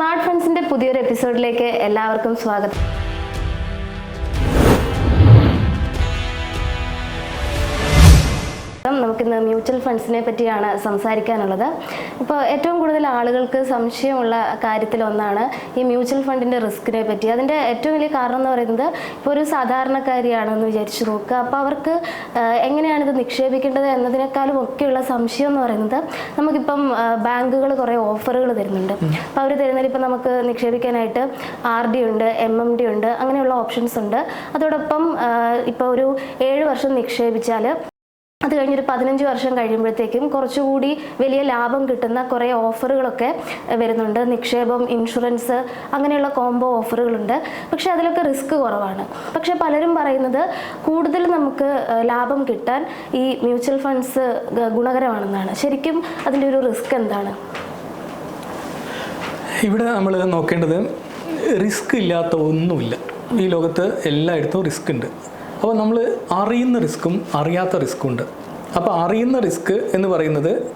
Smart ഫ്രണ്ട്സിന്റെ പുതിയൊരു എപ്പിസോഡിലേക്ക് എല്ലാവർക്കും സ്വാഗതം. നമുക്കിന്ന് മ്യൂച്വൽ ഫണ്ട്സിനെ പറ്റിയാണ് സംസാരിക്കാനുള്ളത്. ഇപ്പോൾ ഏറ്റവും കൂടുതൽ ആളുകൾക്ക് സംശയമുള്ള കാര്യത്തിലൊന്നാണ് ഈ മ്യൂച്വൽ ഫണ്ടിന്റെ റിസ്കിനെ പറ്റി. അതിന്റെ ഏറ്റവും വലിയ കാരണം എന്ന് പറയുന്നത് ഇപ്പോൾ ഒരു സാധാരണക്കാരിയാണെന്ന് വിചാരിച്ചു നോക്കുക. അപ്പോൾ അവർക്ക് എങ്ങനെയാണ് ഇത് നിക്ഷേപിക്കേണ്ടത് എന്നതിനേക്കാളും ഒക്കെയുള്ള സംശയം എന്ന് പറയുന്നത് നമുക്കിപ്പം ബാങ്കുകൾ കുറേ ഓഫറുകൾ തരുന്നുണ്ട്. അപ്പോൾ അവർ തരുന്നതിൽ ഇപ്പം നമുക്ക് നിക്ഷേപിക്കാനായിട്ട് ആർ ഡി ഉണ്ട് എം എം ഡി ഉണ്ട് അങ്ങനെയുള്ള ഓപ്ഷൻസ് ഉണ്ട്. അതോടൊപ്പം ഇപ്പോൾ ഒരു ഏഴ് വർഷം നിക്ഷേപിച്ചാൽ അത് കഴിഞ്ഞൊരു പതിനഞ്ച് വർഷം കഴിയുമ്പോഴത്തേക്കും കുറച്ചുകൂടി വലിയ ലാഭം കിട്ടുന്ന കുറേ ഓഫറുകളൊക്കെ വരുന്നുണ്ട്. നിക്ഷേപം ഇൻഷുറൻസ് അങ്ങനെയുള്ള കോംബോ ഓഫറുകളുണ്ട്. പക്ഷേ അതിലൊക്കെ റിസ്ക് കുറവാണ്. പക്ഷേ പലരും പറയുന്നത് കൂടുതൽ നമുക്ക് ലാഭം കിട്ടാൻ ഈ മ്യൂച്വൽ ഫണ്ട്സ് ഗുണകരമാണെന്നാണ്. ശരിക്കും അതിന്റെ ഒരു റിസ്ക് എന്താണ്? ഇവിടെ നമ്മൾ നോക്കേണ്ടത് റിസ്ക് ഇല്ലാത്ത ഒന്നുമില്ല. ഈ ലോകത്ത് എല്ലായിടത്തും റിസ്ക് ഉണ്ട്. അപ്പോൾ നമ്മൾ അറിയുന്ന റിസ്ക്കും അറിയാത്ത റിസ്ക്കും ഉണ്ട് അപ്പോൾ അറിയുന്ന റിസ്ക് എന്ന് പറയുന്നത്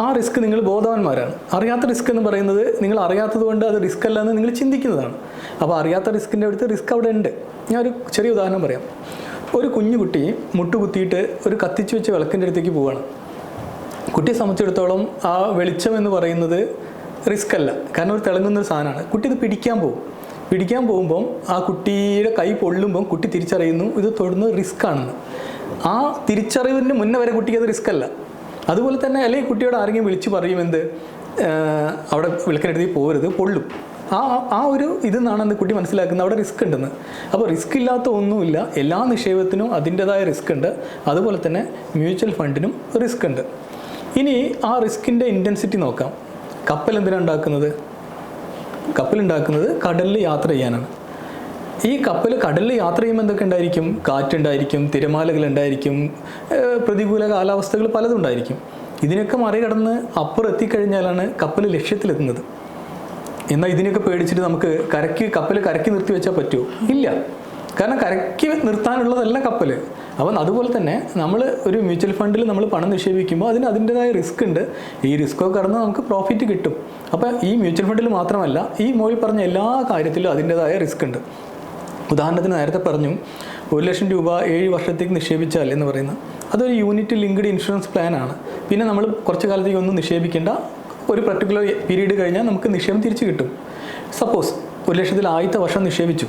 ആ റിസ്ക് നിങ്ങൾ ബോധവാന്മാരാണ്. അറിയാത്ത റിസ്ക് എന്ന് പറയുന്നത് നിങ്ങൾ അറിയാത്തത് കൊണ്ട് അത് റിസ്ക് അല്ല എന്ന് നിങ്ങൾ ചിന്തിക്കുന്നതാണ്. അപ്പോൾ അറിയാത്ത റിസ്കിന്റെ അടുത്ത് റിസ്ക് അവിടെ ഉണ്ട്. ഞാൻ ഒരു ചെറിയ ഉദാഹരണം പറയാം. ഒരു കുഞ്ഞു കുട്ടി മുട്ടുകുത്തിയിട്ട് ഒരു കത്തിച്ചു വെച്ച വിളക്കിന്റെ അടുത്തേക്ക് പോവുകയാണ് കുട്ടിയെ സംബന്ധിച്ചിടത്തോളം ആ വെളിച്ചം എന്ന് പറയുന്നത് റിസ്ക് അല്ല. കാരണം ഒരു തിളങ്ങുന്ന ഒരു സാധനമാണ്. കുട്ടി ഇത് പിടിക്കാൻ പോകും. പിടിക്കാൻ പോകുമ്പം ആ കുട്ടിയുടെ കൈ പൊള്ളുമ്പം കുട്ടി തിരിച്ചറിയുന്നു ഇത് തൊടുന്നത് റിസ്ക് ആണെന്ന്. ആ തിരിച്ചറിവിന് മുന്നേ വരെ കുട്ടിക്ക് അത് റിസ്ക് അല്ല. അതുപോലെ തന്നെ അല്ലെങ്കിൽ കുട്ടിയോട് ആരെങ്കിലും വിളിച്ച് പറയും എന്ത് അവിടെ വിളക്കിനടുത്ത് പോകരുത് പൊള്ളും. ആ ആ ഒരു ഇതെന്നാണ് അന്ന് കുട്ടി മനസ്സിലാക്കുന്നത്. അവിടെ റിസ്ക് ഉണ്ടെന്ന്. അപ്പോൾ റിസ്ക് ഇല്ലാത്ത ഒന്നുമില്ല. എല്ലാ നിക്ഷേപത്തിനും അതിന്റെതായ റിസ്ക് ഉണ്ട്. അതുപോലെ തന്നെ മ്യൂച്വൽ ഫണ്ടിനും റിസ്ക് ഉണ്ട്. ഇനി ആ റിസ്കിന്റെ ഇന്റൻസിറ്റി നോക്കാം. കപ്പൽ എന്തിനാണ് ഉണ്ടാക്കുന്നത്? കപ്പൽ ഉണ്ടാക്കുന്നത് കടലിൽ യാത്ര ചെയ്യാനാണ്. ഈ കപ്പൽ കടലിൽ യാത്ര ചെയ്യുമ്പോൾ എന്തൊക്കെ ഉണ്ടായിരിക്കും? കാറ്റുണ്ടായിരിക്കും തിരമാലകൾ ഉണ്ടായിരിക്കും പ്രതികൂല കാലാവസ്ഥകൾ പലതും ഉണ്ടായിരിക്കും. ഇതിനൊക്കെ മറികടന്ന് അപ്പുറം എത്തിക്കഴിഞ്ഞാലാണ് കപ്പൽ ലക്ഷ്യത്തിലെത്തുന്നത്. എന്നാൽ ഇതിനൊക്കെ പേടിച്ചിട്ട് നമുക്ക് കരയ്ക്ക് കപ്പൽ കരക്കി നിർത്തി വെച്ചാൽ പറ്റുമോ? ഇല്ല. കാരണം കരയ്ക്ക് നിർത്താനുള്ളതല്ല കപ്പൽ അപ്പം അതുപോലെ തന്നെ നമ്മൾ ഒരു മ്യൂച്വൽ ഫണ്ടിൽ നമ്മൾ പണം നിക്ഷേപിക്കുമ്പോൾ അതിന് അതിന്റെതായ റിസ്ക് ഉണ്ട്. ഈ റിസ്ക്കൊക്കെ കടന്ന് നമുക്ക് പ്രോഫിറ്റ് കിട്ടും. അപ്പോൾ ഈ മ്യൂച്വൽ ഫണ്ടിൽ മാത്രമല്ല ഈ മോളിൽ പറഞ്ഞ എല്ലാ കാര്യത്തിലും അതിന്റെതായ റിസ്ക് ഉണ്ട്. ഉദാഹരണത്തിന് നേരത്തെ പറഞ്ഞു ഒരു ലക്ഷം രൂപ ഏഴ് വർഷത്തേക്ക് നിക്ഷേപിച്ചാൽ എന്ന് പറയുന്നത് അതൊരു യൂണിറ്റ് ലിങ്ക്ഡ് ഇൻഷുറൻസ് പ്ലാൻ ആണ്. പിന്നെ നമ്മൾ കുറച്ച് കാലത്തേക്ക് ഒന്നും നിക്ഷേപിക്കേണ്ട ഒരു പർട്ടിക്കുലർ പീരീഡ് കഴിഞ്ഞാൽ നമുക്ക് നിക്ഷേപം തിരിച്ചു കിട്ടും. സപ്പോസ് ഒരു ലക്ഷത്തിൽ ആദ്യത്തെ വർഷം നിക്ഷേപിച്ചു.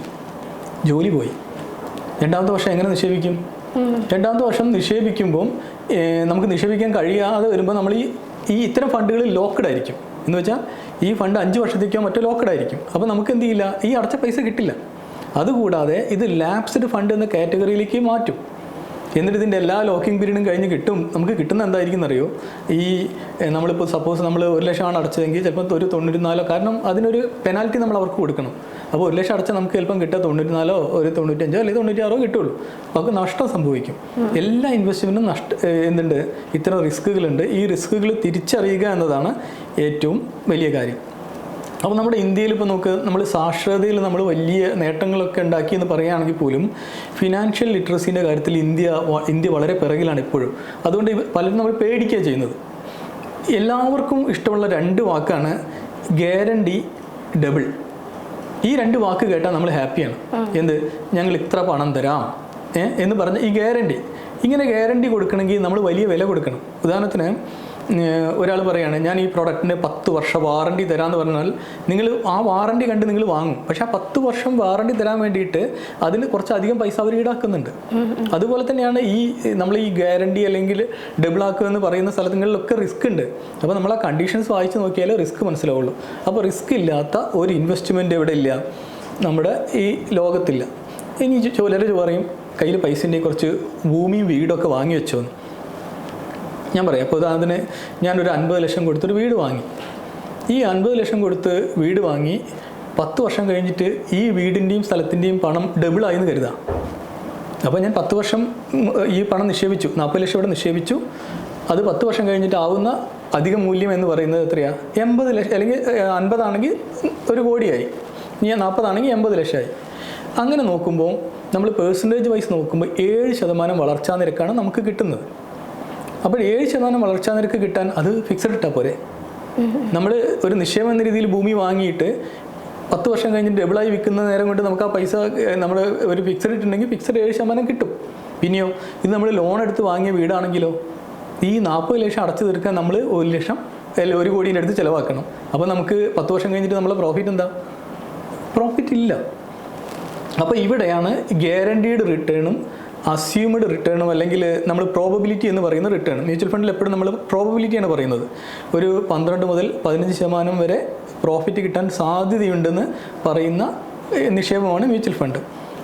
ജോലി പോയി. രണ്ടാമത്തെ വർഷം എങ്ങനെ നിക്ഷേപിക്കും? രണ്ടാമത്തെ വർഷം നിക്ഷേപിക്കുമ്പം നമുക്ക് നിക്ഷേപിക്കാൻ കഴിയാതെ വരുമ്പോൾ നമ്മൾ ഈ ഈ ഇത്തരം ഫണ്ടുകളിൽ ലോക്ക്ഡ് ആയിരിക്കും. എന്ന് വെച്ചാൽ ഈ ഫണ്ട് അഞ്ച് വർഷത്തേക്കോ മറ്റോ ലോക്ക്ഡ് ആയിരിക്കും. അപ്പോൾ നമുക്ക് എന്ത് ചെയ്യില്ല? ഈ അടച്ച പൈസ കിട്ടില്ല. അതുകൂടാതെ ഇത് ലാപ്സ്ഡ് ഫണ്ട് എന്ന കാറ്റഗറിയിലേക്ക് മാറ്റും. എന്നിട്ട് ഇതിന്റെ എല്ലാ ലോക്കിംഗ് പീരീഡും കഴിഞ്ഞ് കിട്ടും. നമുക്ക് കിട്ടുന്ന എന്തായിരിക്കും അറിയോ ഈ നമ്മളിപ്പോൾ സപ്പോസ് നമ്മൾ ഒരു ലക്ഷമാണ് അടച്ചതെങ്കിൽ ചിലപ്പോൾ ഒരു തൊണ്ണൂറ്റിനാലോ കാരണം അതിനൊരു പെനാൽറ്റി നമ്മൾ അവർക്ക് കൊടുക്കണം. അപ്പോൾ ഒരു ലക്ഷം അടച്ചാൽ നമുക്ക് ചിലപ്പം കിട്ടുക തൊണ്ണൂറ്റിനാലോ ഒരു തൊണ്ണൂറ്റഞ്ചോ അല്ലെങ്കിൽ തൊണ്ണൂറ്റാറോ കിട്ടുള്ളൂ നമുക്ക് നഷ്ടം സംഭവിക്കും. എല്ലാ ഇൻവെസ്റ്റ്മെന്റും നഷ്ട എന്തുണ്ട്? ഇത്തരം റിസ്കുകളുണ്ട്. ഈ റിസ്കുകൾ തിരിച്ചറിയുക എന്നതാണ് ഏറ്റവും വലിയ കാര്യം. അപ്പോൾ നമ്മുടെ ഇന്ത്യയിൽ ഇപ്പോൾ നമുക്ക് നമ്മൾ സാക്ഷരതയിൽ നമ്മൾ വലിയ നേട്ടങ്ങളൊക്കെ ഉണ്ടാക്കി എന്ന് പറയുകയാണെങ്കിൽ പോലും ഫിനാൻഷ്യൽ ലിറ്ററസീന്റെ കാര്യത്തിൽ ഇന്ത്യ ഇന്ത്യ വളരെ പിറകിലാണ് ഇപ്പോഴും. അതുകൊണ്ട് പലരും നമ്മൾ പേടിക്കുക ചെയ്യുന്നത്. എല്ലാവർക്കും ഇഷ്ടമുള്ള രണ്ട് വാക്കാണ് ഗ്യാരണ്ടി ഡബിൾ ഈ രണ്ട് വാക്ക് കേട്ടാൽ നമ്മൾ ഹാപ്പിയാണ്. എന്ത്? ഞങ്ങൾ ഇത്ര പണം തരാം. എന്ന് പറഞ്ഞ് ഈ ഗ്യാരണ്ടി ഇങ്ങനെ ഗ്യാരണ്ടി കൊടുക്കണമെങ്കിൽ നമ്മൾ വലിയ വില കൊടുക്കണം. ഉദാഹരണത്തിന് ഒരാൾ പറയുകയാണ് ഞാൻ ഈ പ്രോഡക്റ്റിന് പത്ത് വർഷം വാറണ്ടി തരാമെന്ന് പറഞ്ഞാൽ നിങ്ങൾ ആ വാറണ്ടി കണ്ട് നിങ്ങൾ വാങ്ങും. പക്ഷേ ആ പത്ത് വർഷം വാറണ്ടി തരാൻ വേണ്ടിയിട്ട് അതിന് കുറച്ചധികം പൈസ അവർ ഈടാക്കുന്നുണ്ട്. അതുപോലെ തന്നെയാണ് ഈ നമ്മൾ ഈ ഗ്യാരണ്ടി അല്ലെങ്കിൽ ഡബിൾ ആക്കുക എന്ന് പറയുന്ന സ്ഥലങ്ങളിലൊക്കെ റിസ്ക് ഉണ്ട്. അപ്പോൾ നമ്മൾ ആ കണ്ടീഷൻസ് വായിച്ച് നോക്കിയാലേ റിസ്ക് മനസ്സിലാവുള്ളൂ. അപ്പോൾ റിസ്ക് ഇല്ലാത്ത ഒരു ഇൻവെസ്റ്റ്മെന്റ് ഇവിടെ ഇല്ല. നമ്മുടെ ഈ ലോകത്തില്ല. ഇനി ചിലർ പറയും കയ്യിൽ പൈസ ഉണ്ടെങ്കിൽ കുറച്ച് ഭൂമിയും വീടൊക്കെ വാങ്ങി വെച്ചോന്ന് ഞാൻ പറയാം. അപ്പോൾ അതിന് ഞാനൊരു അൻപത് ലക്ഷം കൊടുത്തൊരു വീട് വാങ്ങി. ഈ അൻപത് ലക്ഷം കൊടുത്ത് വീട് വാങ്ങി പത്ത് വർഷം കഴിഞ്ഞിട്ട് ഈ വീടിന്റെയും സ്ഥലത്തിന്റെയും പണം ഡബിളായി എന്ന് കരുതാം. അപ്പോൾ ഞാൻ പത്ത് വർഷം ഈ പണം നിക്ഷേപിച്ചു. നാൽപ്പത് ലക്ഷം ഇവിടെ നിക്ഷേപിച്ചു. അത് പത്ത് വർഷം കഴിഞ്ഞിട്ട് ആവുന്ന അധിക മൂല്യം എന്ന് പറയുന്നത് എത്രയാണ് എൺപത് ലക്ഷം അല്ലെങ്കിൽ അൻപതാണെങ്കിൽ ഒരു കോടിയായി. ഇനി നാൽപ്പതാണെങ്കിൽ എൺപത് ലക്ഷമായി. അങ്ങനെ നോക്കുമ്പോൾ നമ്മൾ പേഴ്സന്റേജ് വൈസ് നോക്കുമ്പോൾ ഏഴ് ശതമാനം വളർച്ചാ നിരക്കാണ് നമുക്ക് കിട്ടുന്നത്. അപ്പോൾ ഏഴ് ശതമാനം വളർച്ചാ നിരക്ക് കിട്ടാൻ അത് ഫിക്സഡ് ഇട്ടാൽ പോരെ. നമ്മൾ ഒരു നിക്ഷേപം എന്ന രീതിയിൽ ഭൂമി വാങ്ങിയിട്ട് പത്ത് വർഷം കഴിഞ്ഞ് ഡബിളായി വിൽക്കുന്ന നേരം കൊണ്ട് നമുക്ക് ആ പൈസ നമ്മൾ ഒരു ഫിക്സഡ് ഇട്ടുണ്ടെങ്കിൽ ഫിക്സഡ് ഏഴ് ശതമാനം കിട്ടും. പിന്നെയോ ഇത് നമ്മൾ ലോൺ എടുത്ത് വാങ്ങിയ വീടാണെങ്കിലോ ഈ നാൽപ്പത് ലക്ഷം അടച്ചു തീർക്കാൻ നമ്മൾ ഒരു ലക്ഷം അല്ല ഒരു കോടീന്റെ അടുത്ത് ചിലവാക്കണം. അപ്പോൾ നമുക്ക് പത്ത് വർഷം കഴിഞ്ഞിട്ട് നമ്മളെ പ്രോഫിറ്റ് എന്താ? പ്രോഫിറ്റ് ഇല്ല. അപ്പോൾ ഇവിടെയാണ് ഗ്യാരണ്ടീഡ് റിട്ടേണും അസ്യൂംഡ് റിട്ടേണും അല്ലെങ്കിൽ നമ്മൾ പ്രോബബിലിറ്റി എന്ന് പറയുന്ന റിട്ടേൺ മ്യൂച്വൽ ഫണ്ടിൽ എപ്പോഴും നമ്മൾ പ്രോബബിലിറ്റിയാണ് പറയുന്നത്. ഒരു പന്ത്രണ്ട് മുതൽ പതിനഞ്ച് ശതമാനം വരെ പ്രോഫിറ്റ് കിട്ടാൻ സാധ്യതയുണ്ടെന്ന് പറയുന്ന നിക്ഷേപമാണ് മ്യൂച്വൽ ഫണ്ട്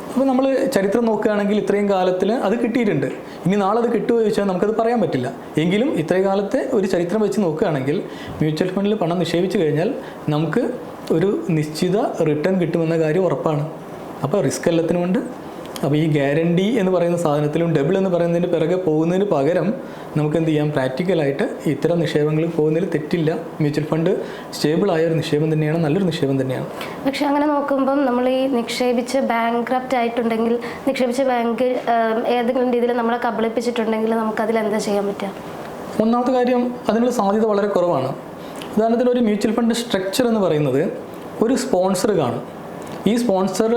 അപ്പോൾ നമ്മൾ ചരിത്രം നോക്കുകയാണെങ്കിൽ ഇത്രയും കാലത്തിൽ അത് കിട്ടിയിട്ടുണ്ട്. ഇനി നാളെ അത് കിട്ടുമോ ചോദിച്ചാൽ നമുക്കത് പറയാൻ പറ്റില്ല. എങ്കിലും ഇത്രയും കാലത്തെ ഒരു ചരിത്രം വെച്ച് നോക്കുകയാണെങ്കിൽ മ്യൂച്വൽ ഫണ്ടിൽ പണം നിക്ഷേപിച്ചു കഴിഞ്ഞാൽ നമുക്ക് ഒരു നിശ്ചിത റിട്ടേൺ കിട്ടുമെന്ന കാര്യം ഉറപ്പാണ്. അപ്പോൾ റിസ്ക് എല്ലാത്തിനുമുണ്ട് അപ്പോൾ ഈ ഗ്യാരണ്ടി എന്ന് പറയുന്ന സാധനത്തിലും ഡബിൾ എന്ന് പറയുന്നതിന് പിറകെ പോകുന്നതിന് പകരം നമുക്ക് എന്ത് ചെയ്യാം? പ്രാക്ടിക്കലായിട്ട് ഇത്തരം നിക്ഷേപങ്ങളിൽ പോകുന്നതിൽ തെറ്റില്ല. മ്യൂച്വൽ ഫണ്ട് സ്റ്റേബിൾ ആയ ഒരു നിക്ഷേപം തന്നെയാണ്. നല്ലൊരു നിക്ഷേപം തന്നെയാണ്. പക്ഷെ അങ്ങനെ നോക്കുമ്പം നമ്മൾ ഈ നിക്ഷേപിച്ച് ബാങ്ക് ആയിട്ടുണ്ടെങ്കിൽ നിക്ഷേപിച്ച ബാങ്ക് ഏതെങ്കിലും രീതിയിൽ നമ്മളെ കബളിപ്പിച്ചിട്ടുണ്ടെങ്കിൽ നമുക്ക് അതിൽ എന്താ ചെയ്യാൻ പറ്റുക? ഒന്നാമത്തെ കാര്യം അതിനുള്ള സാധ്യത വളരെ കുറവാണ്. ഉദാഹരണത്തിന് ഒരു മ്യൂച്വൽ ഫണ്ട് സ്ട്രക്ചർ എന്ന് പറയുന്നത് ഒരു സ്പോൺസർ കാണും. ഈ സ്പോൺസർ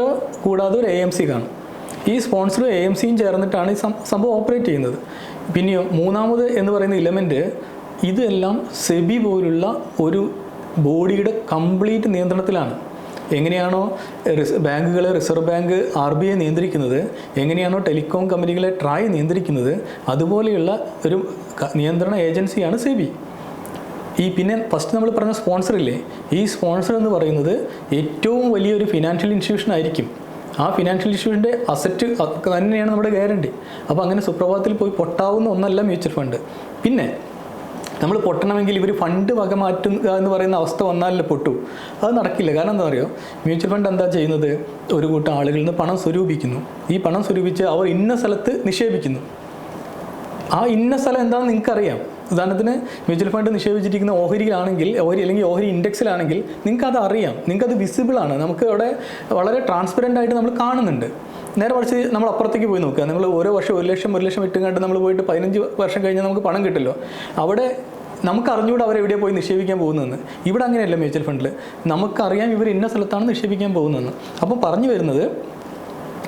കൂടാതെ ഒരു എ എം സി കാണും. ഈ സ്പോൺസറും എ എം സിയും ചേർന്നിട്ടാണ് ഈ സംഭവം ഓപ്പറേറ്റ് ചെയ്യുന്നത്. പിന്നെ മൂന്നാമത് എന്ന് പറയുന്ന ഇലമെന്റ് ഇതെല്ലാം സെബി പോലുള്ള ഒരു ബോഡിയുടെ കംപ്ലീറ്റ് നിയന്ത്രണത്തിലാണ്. എങ്ങനെയാണോ ബാങ്കുകളെ reserve bank R B I നിയന്ത്രിക്കുന്നത് എങ്ങനെയാണോ ടെലികോം കമ്പനികളെ ട്രായ് നിയന്ത്രിക്കുന്നത് അതുപോലെയുള്ള ഒരു നിയന്ത്രണ ഏജൻസിയാണ് സെബി. ഈ പിന്നെ ഫസ്റ്റ് നമ്മൾ പറഞ്ഞ സ്പോൺസർ ഇല്ലേ? ഈ സ്പോൺസർ എന്ന് പറയുന്നത് ഏറ്റവും വലിയൊരു ഫിനാൻഷ്യൽ ഇൻസ്റ്റിറ്റ്യൂഷൻ ആയിരിക്കും. ആ ഫിനാൻഷ്യൽ ഇഷ്യൂവിന്റെ അസറ്റ് തന്നെയാണ് നമ്മുടെ ഗ്യാരണ്ടി അപ്പോൾ അങ്ങനെ സുപ്രഭാതത്തിൽ പോയി പൊട്ടാവുന്ന ഒന്നല്ല മ്യൂച്വൽ ഫണ്ട് പിന്നെ നമ്മൾ പൊട്ടണമെങ്കിൽ ഇവർ ഫണ്ട് വക മാറ്റുക എന്ന് പറയുന്ന അവസ്ഥ വന്നാലല്ലേ പൊട്ടു. അത് നടക്കില്ല. കാരണം എന്താ പറയുക മ്യൂച്വൽ ഫണ്ട് എന്താ ചെയ്യുന്നത്? ഒരു കൂട്ടം ആളുകളിൽ നിന്ന് പണം സ്വരൂപിക്കുന്നു. ഈ പണം സ്വരൂപിച്ച് അവർ ഇന്ന സ്ഥലത്ത് നിക്ഷേപിക്കുന്നു. ആ ഇന്ന സ്ഥലം എന്താണെന്ന് നിങ്ങൾക്ക് അറിയാം ഉദാഹരണത്തിന് മ്യൂച്വൽ ഫണ്ട് നിക്ഷേപിച്ചിരിക്കുന്ന ഓഹരിയിലാണെങ്കിൽ ഓഹരി അല്ലെങ്കിൽ ഓഹരി ഇൻഡെക്സിലാണെങ്കിൽ നിങ്ങൾക്ക് അത് അറിയാം. നിങ്ങൾക്ക് അത് വിസിബിൾ ആണ്. നമുക്ക് അവിടെ വളരെ ട്രാൻസ്പെറന്റ് ആയിട്ട് നമ്മൾ കാണുന്നുണ്ട്. നേരെ മറിച്ച് നമ്മൾ അപ്പുറത്തേക്ക് പോയി നോക്കുക. നിങ്ങൾ ഓരോ വർഷം ഒരു ലക്ഷം ഒരു ലക്ഷം ഇട്ടുകൊണ്ട് നമ്മൾ പോയിട്ട് പതിനഞ്ച് വർഷം കഴിഞ്ഞാൽ നമുക്ക് പണം കിട്ടില്ലോ അവിടെ നമുക്ക് അറിഞ്ഞുകൂടെ അവർ എവിടെ പോയി നിക്ഷേപിക്കാൻ പോകുന്നതെന്ന്. ഇവിടെ അങ്ങനെയല്ല മ്യൂച്വൽ ഫണ്ടിൽ നമുക്കറിയാം ഇവർ ഇന്ന സ്ഥലത്താണ് നിക്ഷേപിക്കാൻ പോകുന്നതെന്ന്. അപ്പോൾ പറഞ്ഞു വരുന്നത്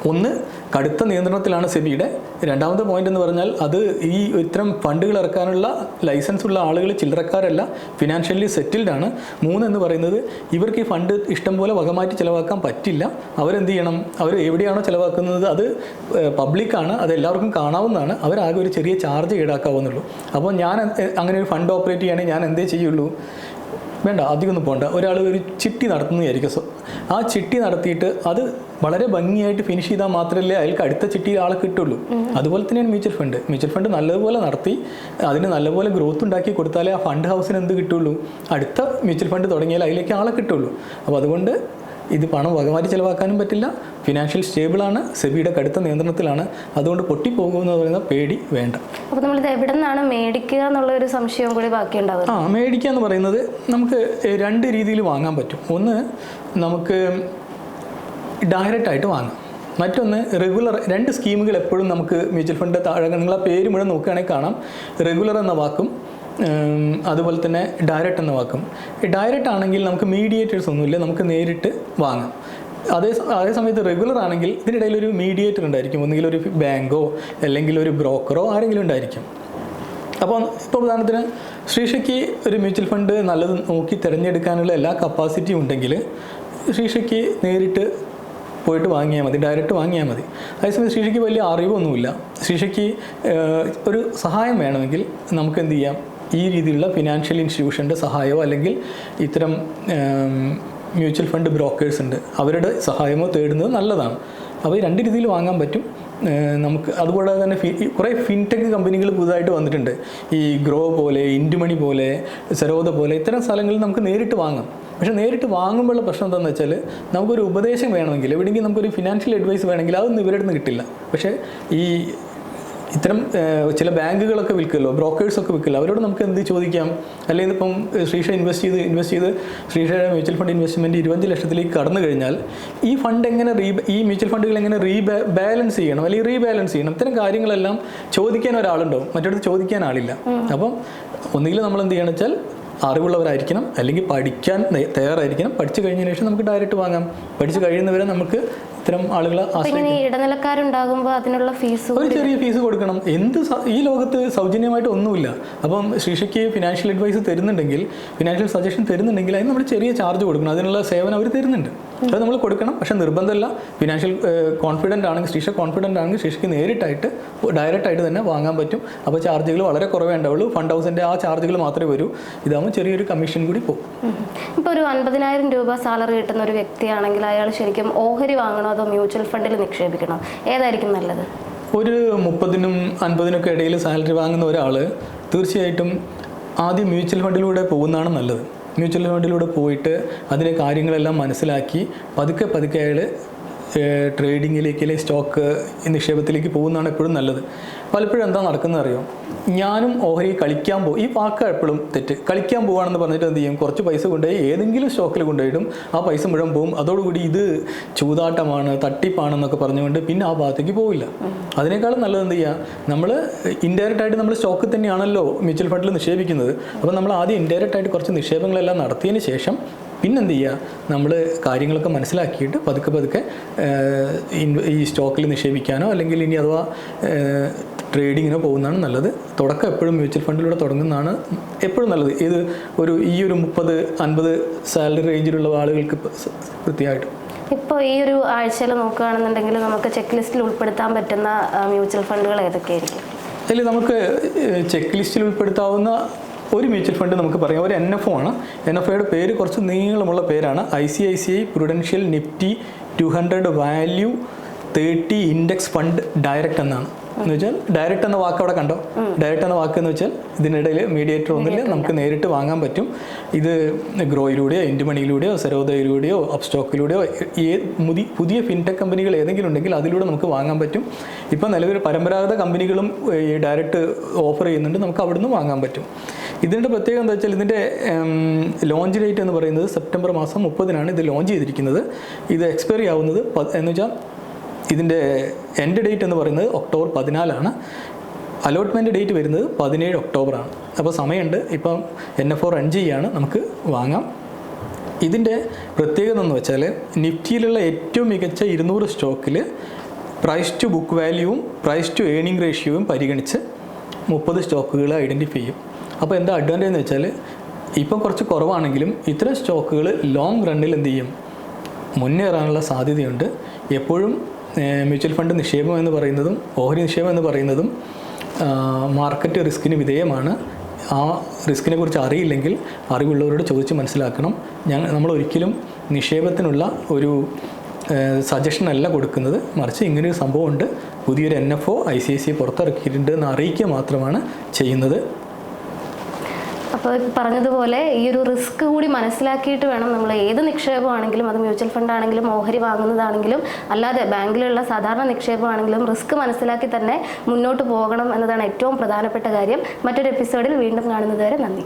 ഒന്ന് കടുത്ത നിയന്ത്രണത്തിലാണ് സെബിയുടെ. രണ്ടാമത്തെ പോയിന്റ് എന്ന് പറഞ്ഞാൽ അത് ഈ ഇത്തരം ഫണ്ടുകൾ ഇറക്കാനുള്ള ലൈസൻസ് ഉള്ള ആളുകൾ ചില്ലറക്കാരല്ല ഫിനാൻഷ്യലി സെറ്റിൽഡ് ആണ്. മൂന്ന് എന്ന് പറയുന്നത് ഇവർക്ക് ഈ ഫണ്ട് ഇഷ്ടം പോലെ വകമാറ്റി ചിലവാക്കാൻ പറ്റില്ല. അവരെന്ത് ചെയ്യണം അവർ എവിടെയാണോ ചിലവാക്കുന്നത് അത് പബ്ലിക്കാണ് അത് എല്ലാവർക്കും കാണാവുന്നതാണ്. അവരാകെ ഒരു ചെറിയ ചാർജ് ഈടാക്കാവുന്നുള്ളൂ അപ്പോൾ ഞാൻ അങ്ങനെ ഒരു ഫണ്ട് ഓപ്പറേറ്റ് ചെയ്യുകയാണെങ്കിൽ ഞാൻ എന്തേ ചെയ്യുള്ളൂ? വേണ്ട അധികമൊന്നും പോകണ്ട ഒരാൾ ഒരു ചിട്ടി നടത്തുന്നതായിരിക്കും ആ ചിട്ടി നടത്തിയിട്ട് അത് വളരെ ഭംഗിയായിട്ട് ഫിനിഷ് ചെയ്താൽ മാത്രമല്ലേ അയാൾക്ക് അടുത്ത ചിട്ടി ആളെ കിട്ടുള്ളൂ. അതുപോലെ തന്നെയാണ് മ്യൂച്വൽ ഫണ്ട് മ്യൂച്വൽ ഫണ്ട് നല്ലതുപോലെ നടത്തി അതിന് നല്ലപോലെ ഗ്രോത്ത് ഉണ്ടാക്കി കൊടുത്താലേ ആ ഫണ്ട് ഹൗസിന് എന്ത് കിട്ടുള്ളൂ? അടുത്ത മ്യൂച്വൽ ഫണ്ട് തുടങ്ങിയാൽ അതിലേക്ക് ആളെ കിട്ടുള്ളൂ. അപ്പോൾ അതുകൊണ്ട് ഇത് പണം വകമാറ്റി ചിലവാക്കാനും പറ്റില്ല. ഫിനാൻഷ്യൽ സ്റ്റേബിളാണ് സെബിയുടെ കടുത്ത നിയന്ത്രണത്തിലാണ്. അതുകൊണ്ട് പൊട്ടിപ്പോകുമെന്ന് പറയുന്ന പേടി വേണ്ട. അപ്പോൾ നമ്മളിത് എവിടെ നിന്നാണ് മേടിക്കുക എന്നുള്ള ഒരു സംശയവും കൂടി ബാക്കിയുണ്ടാവും. ആ മേടിക്കുക എന്ന് പറയുന്നത് നമുക്ക് രണ്ട് രീതിയിൽ വാങ്ങാൻ പറ്റും. ഒന്ന് നമുക്ക് ഡയറക്റ്റായിട്ട് വാങ്ങാം. മറ്റൊന്ന് റെഗുലർ രണ്ട് സ്കീമുകൾ എപ്പോഴും നമുക്ക് മ്യൂച്വൽ ഫണ്ട് താഴെ നിങ്ങൾ ആ പേര് മുഴുവൻ നോക്കുകയാണെങ്കിൽ കാണാം. റെഗുലർ എന്ന വാക്കും അതുപോലെ തന്നെ ഡയറക്റ്റ് എന്ന വാക്കും. ഡയറക്റ്റ് ആണെങ്കിൽ നമുക്ക് മീഡിയേറ്റേഴ്സ് ഒന്നുമില്ല. നമുക്ക് നേരിട്ട് വാങ്ങാം. അതേ അതേ സമയത്ത് റെഗുലർ ആണെങ്കിൽ ഇതിനിടയിൽ ഒരു മീഡിയേറ്റർ ഉണ്ടായിരിക്കും. ഒന്നുകിൽ ഒരു ബാങ്കോ അല്ലെങ്കിൽ ഒരു ബ്രോക്കറോ ആരെങ്കിലും ഉണ്ടായിരിക്കും. അപ്പോൾ ഇപ്പോൾ ഉദാഹരണത്തിന് ശ്രീഷയ്ക്ക് ഒരു മ്യൂച്വൽ ഫണ്ട് നല്ലത് നോക്കി തിരഞ്ഞെടുക്കാനുള്ള എല്ലാ കപ്പാസിറ്റിയും ഉണ്ടെങ്കിൽ ശ്രീഷയ്ക്ക് നേരിട്ട് പോയിട്ട് വാങ്ങിയാൽ മതി ഡയറക്റ്റ് വാങ്ങിയാൽ മതി. അതേസമയം ശ്രീഷയ്ക്ക് വലിയ അറിവൊന്നുമില്ല. ശ്രീഷയ്ക്ക് ഒരു സഹായം വേണമെങ്കിൽ നമുക്ക് എന്ത് ചെയ്യാം? ഈ രീതിയിലുള്ള ഫിനാൻഷ്യൽ ഇൻസ്റ്റിറ്റ്യൂഷന്റെ സഹായമോ അല്ലെങ്കിൽ ഇത്തരം മ്യൂച്വൽ ഫണ്ട് ബ്രോക്കേഴ്സ് ഉണ്ട്. അവരുടെ സഹായമോ തേടുന്നത് നല്ലതാണ്. അപ്പോൾ ഈ രണ്ട് രീതിയിൽ വാങ്ങാൻ പറ്റും. നമുക്ക് അതുകൂടാതെ തന്നെ ഫി കുറേ ഫിൻടെക് കമ്പനികൾ പുതുതായിട്ട് വന്നിട്ടുണ്ട്. ഈ ഗ്രോ പോലെ ഇൻഡുമണി പോലെ സെരോദ പോലെ ഇത്തരം സ്ഥലങ്ങളിൽ നമുക്ക് നേരിട്ട് വാങ്ങാം. പക്ഷേ നേരിട്ട് വാങ്ങുമ്പോഴുള്ള പ്രശ്നം എന്താണെന്ന് വെച്ചാൽ നമുക്കൊരു ഉപദേശം വേണമെങ്കിൽ എവിടെയെങ്കിലും നമുക്കൊരു ഫിനാൻഷ്യൽ അഡ്വൈസ് വേണമെങ്കിൽ അതൊന്നും ഇവരുടെ നിന്ന് കിട്ടില്ല. പക്ഷേ ഈ ഇത്തരം ചില ബാങ്കുകളൊക്കെ വിൽക്കുമല്ലോ ബ്രോക്കേഴ്സൊക്കെ വിൽക്കില്ല അവരോട് നമുക്ക് എന്ത് ചോദിക്കാം? അല്ലെങ്കിൽ ഇപ്പം ശ്രീഷ ഇൻവെസ്റ്റ് ചെയ്ത് ഇൻവെസ്റ്റ് ചെയ്ത് ശ്രീഷയുടെ മ്യൂച്വൽ ഫണ്ട് ഇൻവെസ്റ്റ്മെന്റ് ഇരുപത്തഞ്ച് ലക്ഷത്തിലേക്ക് കടന്നു കഴിഞ്ഞാൽ ഈ ഫണ്ട് എങ്ങനെ റീ ഈ മ്യൂച്വൽ ഫണ്ടുകൾ എങ്ങനെ റീ ബാലൻസ് ചെയ്യണം? അല്ലെങ്കിൽ റീബാലൻസ് ചെയ്യണം? ഇത്തരം കാര്യങ്ങളെല്ലാം ചോദിക്കാൻ ഒരാളുണ്ടാവും മറ്റടുത്ത് ചോദിക്കാൻ ആളില്ല. അപ്പം ഒന്നുകിൽ നമ്മൾ എന്ത് ചെയ്യണം വെച്ചാൽ അറിവുള്ളവരായിരിക്കണം അല്ലെങ്കിൽ പഠിക്കാൻ തയ്യാറായിരിക്കണം. പഠിച്ചു കഴിഞ്ഞതിന് ശേഷം നമുക്ക് ഡയറക്റ്റ് വാങ്ങാം. പഠിച്ചു കഴിയുന്നവരെ നമുക്ക് ഇത്തരം ആളുകളെ ഇടനിലക്കാരുണ്ടാകുമ്പോൾ അതിനുള്ള ഫീസ് ഒരു ചെറിയ ഫീസ് കൊടുക്കണം. എന്ത് ഈ ലോകത്ത് സൗജന്യമായിട്ട് ഒന്നുമില്ല. അപ്പം ശ്രീഷയ്ക്ക് ഫിനാൻഷ്യൽ അഡ്വൈസ് തരുന്നുണ്ടെങ്കിൽ ഫിനാൻഷ്യൽ സജഷൻ തരുന്നുണ്ടെങ്കിൽ അതിന് നമ്മൾ ചെറിയ ചാർജ് കൊടുക്കണം. അതിനുള്ള സേവനം അവർ തരുന്നുണ്ട്. അത് നമ്മൾ കൊടുക്കണം. പക്ഷെ നിർബന്ധമില്ല. ഫിനാൻഷ്യൽ കോൺഫിഡന്റ് ആണെങ്കിൽ ശിക്ഷ കോൺഫിഡന്റ് ആണെങ്കിൽ ശ്രീഷയ്ക്ക് നേരിട്ടായിട്ട് ഡയറക്റ്റ് ആയിട്ട് തന്നെ വാങ്ങാൻ പറ്റും. അപ്പോൾ ചാർജുകൾ വളരെ കുറവേ ഉണ്ടാവുള്ളൂ. ഫണ്ട് ഹൗസിന്റെ ആ ചാർജുകൾ മാത്രമേ വരൂ. ഇതാകുമ്പോൾ ചെറിയൊരു കമ്മീഷൻ കൂടി പോകും. ഇപ്പോൾ ഒരു അൻപതിനായിരം രൂപ സാലറി കിട്ടുന്ന ഒരു വ്യക്തിയാണെങ്കിൽ അയാൾ ശരിക്കും ഓഹരി വാങ്ങണോ അതോ മ്യൂച്വൽ ഫണ്ടിൽ നിക്ഷേപിക്കണോ? ഏതായിരിക്കും നല്ലത്? ഒരു മുപ്പതിനും അൻപതിനൊക്കെ ഇടയിൽ സാലറി വാങ്ങുന്ന ഒരാൾ തീർച്ചയായിട്ടും ആദ്യം മ്യൂച്വൽ ഫണ്ടിലൂടെ പോകുന്നതാണ് നല്ലത്. മ്യൂച്വൽ ഫണ്ടിലൂടെ പോയിട്ട് അതിന്റെ കാര്യങ്ങളെല്ലാം മനസ്സിലാക്കി പതുക്കെ പതുക്കെ അയാൾ ട്രേഡിങ്ങിലേക്ക് അല്ലെങ്കിൽ സ്റ്റോക്ക് നിക്ഷേപത്തിലേക്ക് പോകുന്നതാണ് എപ്പോഴും നല്ലത്. പലപ്പോഴും എന്താ നടക്കുന്നത് അറിയോ ഞാനും ഓഹരി കളിക്കാൻ പോകും ഈ വാക്ക് എപ്പോഴും തെറ്റ്. കളിക്കാൻ പോവാണെന്ന് പറഞ്ഞിട്ട് എന്ത് ചെയ്യും? കുറച്ച് പൈസ കൊണ്ടുപോയി ഏതെങ്കിലും സ്റ്റോക്കിൽ കൊണ്ടുപോയിടും. ആ പൈസ മുഴുവൻ പോകും. അതോടുകൂടി ഇത് ചൂതാട്ടമാണ് തട്ടിപ്പാണെന്നൊക്കെ പറഞ്ഞുകൊണ്ട് പിന്നെ ആ ഭാഗത്തേക്ക് പോവില്ല. അതിനേക്കാളും നല്ലത് എന്ത് ചെയ്യുക നമ്മൾ ഇൻഡയറക്റ്റ് ആയിട്ട് നമ്മൾ സ്റ്റോക്ക് തന്നെയാണല്ലോ മ്യൂച്വൽ ഫണ്ടിൽ നിക്ഷേപിക്കുന്നത്. അപ്പോൾ നമ്മൾ ആദ്യം ഇൻഡയറക്റ്റ് ആയിട്ട് കുറച്ച് നിക്ഷേപങ്ങളെല്ലാം നടത്തിയതിന് ശേഷം പിന്നെന്ത് ചെയ്യുക നമ്മൾ കാര്യങ്ങളൊക്കെ മനസ്സിലാക്കിയിട്ട് പതുക്കെ പതുക്കെ ഈ സ്റ്റോക്കിൽ നിക്ഷേപിക്കാനോ അല്ലെങ്കിൽ ഇനി അഥവാ ട്രേഡിങ്ങിനോ പോകുന്നതാണ് നല്ലത്. തുടക്കം എപ്പോഴും മ്യൂച്വൽ ഫണ്ടിലൂടെ തുടങ്ങുന്നതാണ് എപ്പോഴും നല്ലത്. ഇത് ഒരു ഈ ഒരു മുപ്പത് അൻപത് സാലറി റേഞ്ചിലുള്ള ആളുകൾക്ക് കൃത്യമായിട്ടും ഇപ്പോൾ ഈ ഒരു ആഴ്ചയിൽ നോക്കുകയാണെന്നുണ്ടെങ്കിൽ നമുക്ക് ചെക്ക് ലിസ്റ്റിൽ ഉൾപ്പെടുത്താൻ പറ്റുന്ന മ്യൂച്വൽ ഫണ്ടുകൾ ഏതൊക്കെയായിരിക്കും? അതിൽ നമുക്ക് ചെക്ക് ലിസ്റ്റിൽ ഉൾപ്പെടുത്താവുന്ന ഒരു മ്യൂച്വൽ ഫണ്ട് നമുക്ക് പറയാം. ഒരു എൻ എഫ് ഒ ആണ്. എൻ എഫ് ഒയുടെ പേര് കുറച്ച് നീളമുള്ള പേരാണ്. I C I C I Prudential Nifty two hundred value thirty index fund direct എന്നാണ്. എന്ന് വെച്ചാൽ ഡയറക്റ്റ് എന്ന വാക്ക് അവിടെ കണ്ടോ? ഡയറക്റ്റ് എന്ന വാക്ക് എന്ന് വെച്ചാൽ ഇതിനിടയിൽ മീഡിയേറ്റർ ഒന്നില്ല നമുക്ക് നേരിട്ട് വാങ്ങാൻ പറ്റും. ഇത് ഗ്രോയിലൂടെയോ ഇൻഡുമണിയിലൂടെയോ സെറോദയിലൂടെയോ അപ്സ്റ്റോക്കിലൂടെയോ ഏത് മുതി പുതിയ ഫിൻടെക് കമ്പനികൾ ഏതെങ്കിലും ഉണ്ടെങ്കിൽ അതിലൂടെ നമുക്ക് വാങ്ങാൻ പറ്റും. ഇപ്പം നിലവിൽ പരമ്പരാഗത കമ്പനികളും ഈ ഡയറക്റ്റ് ഓഫർ ചെയ്യുന്നുണ്ട്. നമുക്ക് അവിടുന്ന് വാങ്ങാൻ പറ്റും. ഇതിന്റെ പ്രത്യേകത എന്താ വെച്ചാൽ ഇതിന്റെ ലോഞ്ച് ഡേറ്റ് എന്ന് പറയുന്നത് സെപ്റ്റംബർ മാസം മുപ്പതിനാണ് ഇത് ലോഞ്ച് ചെയ്തിരിക്കുന്നത്. ഇത് എക്സ്പയറി ആവുന്നത് എന്ന് വെച്ചാൽ ഇതിന്റെ എൻഡ് ഡേറ്റ് എന്ന് പറയുന്നത് ഒക്ടോബർ പതിനാലാണ്. അലോട്ട്മെന്റ് ഡേറ്റ് വരുന്നത് പതിനേഴ് ഒക്ടോബറാണ്. അപ്പോൾ സമയമുണ്ട്. ഇപ്പം എൻ എഫ് ഒ റൺ ചെയ്യാണ് നമുക്ക് വാങ്ങാം. ഇതിന്റെ പ്രത്യേകത എന്ന് വെച്ചാൽ നിഫ്റ്റിയിലുള്ള ഏറ്റവും മികച്ച ഇരുന്നൂറ് സ്റ്റോക്കിൽ പ്രൈസ് ടു ബുക്ക് വാല്യൂവും പ്രൈസ് ടു ഏണിംഗ് റേഷ്യോയും പരിഗണിച്ച് മുപ്പത് സ്റ്റോക്കുകൾ ഐഡന്റിഫൈ ചെയ്യും. അപ്പോൾ എന്താ അഡ്വാന്റേജ് എന്ന് വെച്ചാൽ ഇപ്പം കുറച്ച് കുറവാണെങ്കിലും ഇത്തരം സ്റ്റോക്കുകൾ ലോങ് റണ്ണിൽ എന്ത് ചെയ്യും മുന്നേറാനുള്ള സാധ്യതയുണ്ട്. എപ്പോഴും മ്യൂച്വൽ ഫണ്ട് നിക്ഷേപം എന്ന് പറയുന്നതും ഓഹരി നിക്ഷേപം എന്ന് പറയുന്നതും മാർക്കറ്റ് റിസ്കിന് വിധേയമാണ്. ആ റിസ്കിനെ കുറിച്ച് അറിയില്ലെങ്കിൽ അറിവുള്ളവരോട് ചോദിച്ച് മനസ്സിലാക്കണം. ഞങ്ങൾ നമ്മൾ ഒരിക്കലും നിക്ഷേപത്തിനുള്ള ഒരു സജഷൻ അല്ല കൊടുക്കുന്നത്. മറിച്ച് ഇങ്ങനെയൊരു സംഭവമുണ്ട്. പുതിയൊരു N F O I C I C പുറത്തിറക്കിയിട്ടുണ്ട് എന്ന് അറിയിക്കുക മാത്രമാണ് ചെയ്യുന്നത്. അപ്പോൾ പറഞ്ഞതുപോലെ ഈ ഒരു റിസ്ക് കൂടി മനസ്സിലാക്കിയിട്ട് വേണം നമ്മൾ ഏത് നിക്ഷേപമാണെങ്കിലും അത് മ്യൂച്വൽ ഫണ്ട് ആണെങ്കിലും ഓഹരി വാങ്ങുന്നതാണെങ്കിലും അല്ലാതെ ബാങ്കിലുള്ള സാധാരണ നിക്ഷേപമാണെങ്കിലും റിസ്ക് മനസ്സിലാക്കി തന്നെ മുന്നോട്ട് പോകണം എന്നതാണ് ഏറ്റവും പ്രധാനപ്പെട്ട കാര്യം. മറ്റൊരു എപ്പിസോഡിൽ വീണ്ടും കാണുന്നത് വരെ നന്ദി.